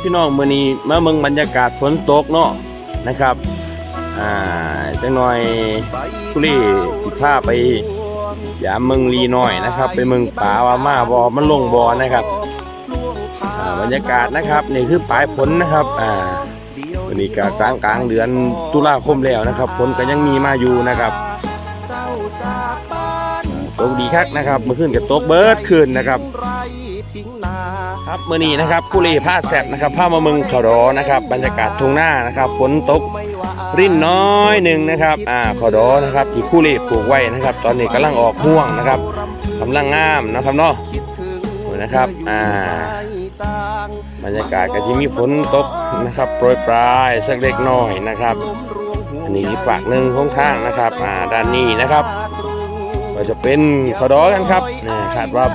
พี่น้องมื้อนี้มาเมืองบรรยากาศฝนตกเนาะนะครับอ่าจังหน่อยกุลีสิพาไปยามเมืองลีน้อยนะครับ ไปเมืองป่าว่ามาบอมันลงบอนะครับอ่าบรรยากาศนะครับนี่คือปลายฝนนะครับอ่าวันนี้กกลางกลางเดือนตุลาคมแล้วนะครับฝนก็ยังมีมาอยู่นะครับตกดีคักนะครับเมื่อคืนก็ตกเบิร์ดคืนนะครับ ครับมื่อนี้นะครับกุลีผ้าแสบนะครับผ้ามาเมืองขอรอนะครับบรรยากาศทุ่งหน้านะครับฝนตกรินน้อยหนึ่งนะครับอ่าขอรอนะครับที่กุลีปลูกไว้นะครับ ตอนนี้กำลังออกห่วงนะครับกำลังงามนะครับเนาะนี่นะครับอ่าบรรยากาศก็จะมีฝนตกนะครับโปรยปลายสักเล็กน้อยนะครับอันนี้ฝากหนึ่งของทางนะครับอ่าด้านนี้นะครับ ก็จะเป็นขอรอกันครับนี่คาดว่า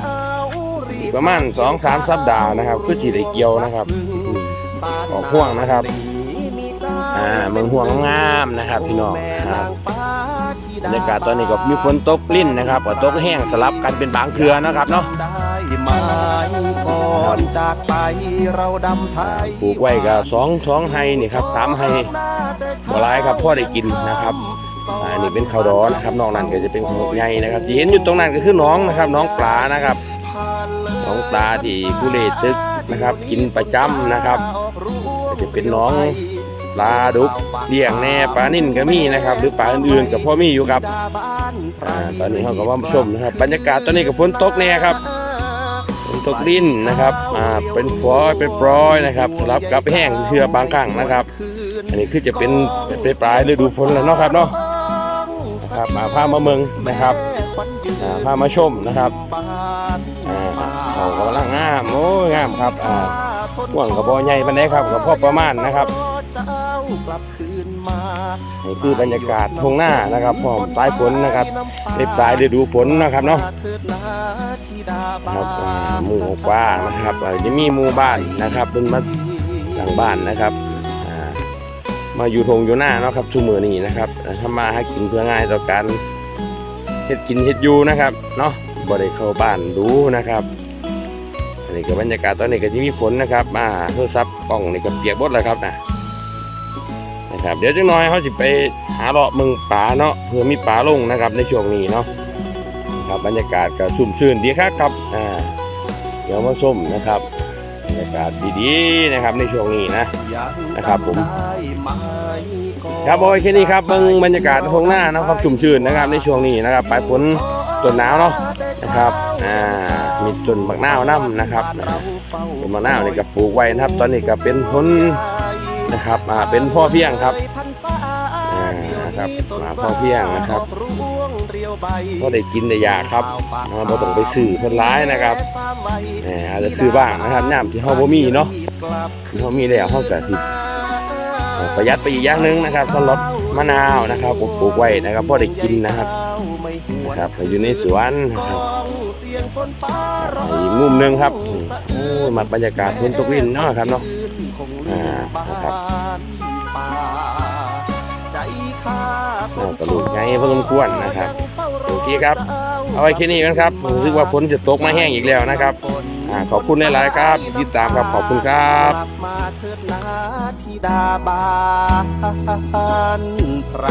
อีกประมาณสองสามสัปดาห์นะครับคือสีได้เกี่ยวนะครับอืมออกห่วงนะครับอ่าเมืองห่วงงามนะครับ พี่น้องครับบรรยากาศตอนนี้ก็มีฝนตกลิ้นนะครับก็ตกแห้งสลับกันเป็นบางเทือนะครับเนาะได้ไหมก่อนจากไปเราดำไทยปลูกไว้ก็สองสองไฮนี่ครับสามไฮบัวลายครับพ่อได้กินนะครับอ่าอันนี้เป็นข้าวดอนะครับนอกนั้นก็จะเป็นข้าวใหญ่นะครับที่เห็นอยู่ตรงนั้นก็คือน้องนะครับ น้องปลานะครับ น้องปลาที่ผู้เลตึกนะครับ กินประจำนะครับจะเป็นน้องปลาดุกเลี้ยงแน่ปลานิ่นก็มีนะครับ หรือปลาอื่นๆกับพ่อมีอยู่ครับอ่าตอนนี้เราก็ว่ามาชมนะครับ บรรยากาศตอนนี้กับฝนตกแน่ครับฝนตกดินนะครับอ่าเป็นฟอยเป็นปลอยนะครับสลับกับแห้งเชื่อบางครั้งนะครับ อันนี้คือจะเป็นเป็นปลายฤดูฝนแล้วเนาะครับเนาะนะครับมาพามาเมืองนะครับ อ่าพามาชมนะครับอ่าเขากำลังงามโอ้ยงามครับอ่าห่วงกับบอใหญ่ปานใดครับกับพ่อประมาณนะครับนี่คือบรรยากาศทงหน้านะครับพร้อมปลายฝนนะครับในปลายฤดูฝนนะครับเนาะครับอ่าหมู่กว้างนะครับอ่าจะมีหมู่บ้านนะครับเป็นมาหลังบ้านนะครับอ่ามาอยู่ทงอยู่หน้าเนาะครับทุกมือนี้นะครับทำมาหากินเพื่อง่ายต่อการ เฮ็ดกินเฮ็ดอยู่นะครับเนาะบ่ได้เข้าบ้านดูนะครับอันนี้ก็บรรยากาศตอนนี้ก็จะมีฝนนะครับมาโทรศัพท์กล้องนี่ก็เปียกหมดแล้วครับนะนะครับเดี๋ยวจังน้อยเขาสิไปหาเลาะเมึงป่าเนาะเพื่อมีป่าลงนะครับ ในช่วงนี้เนาะครับบรรยากาศก็ชุ่มชื่นดีครับครับอ่าเดี๋ยวมาส้มนะครับบรรยากาศดีๆนะครับในช่วงนี้นะนะครับผม ครับโอ้ยแค่นี้ครับเบิ่งบรรยากาศทงหน้านะครับชุ่มชื่นนะครับในช่วงนี้นะครับปลายฝนต้นหนาวเนาะนะครับอ่ามีต้นมะนาวน้ำนะครับต้นมะนาวนี่ก็ปลูกไว้นะครับ ตอนนี้ก็เป็นผลนะครับอ่าเป็นพ่อเพียงครับอ่านะครับมาพ่อเพียงนะครับก็ได้กินได้ยาครับอ่าบ่ต้องไปซื้อเพิ่นร้ายนะครับแหมอาจจะซื้อบ้างนะครับย่ามที่เฮาบ่มีเนาะที่เฮามีแล้วเฮาก็สิ ประหยัดไปอีกอย่างหนึ่งนะครับสำหรับมะนาวนะครับผมปลูกไว้นะครับพอได้กินนะครับนะครับอยู่ในสวนนะครับอีกมุมนึงครับโอ้มาบรรยากาศฝนตกลินเนาะครับเนาะอ่านะครับอ่าตลุกไงพอสมควรนะครับโอเคครับ เอาไว้แค่นี้กันครับรู้สึกว่าฝนจะตกมาแห้งอีกแล้วนะครับ อ่าขอบคุณหลายๆครับที่ติดตามครับขอบคุณครับมาเถิดนาธิดาบานไพร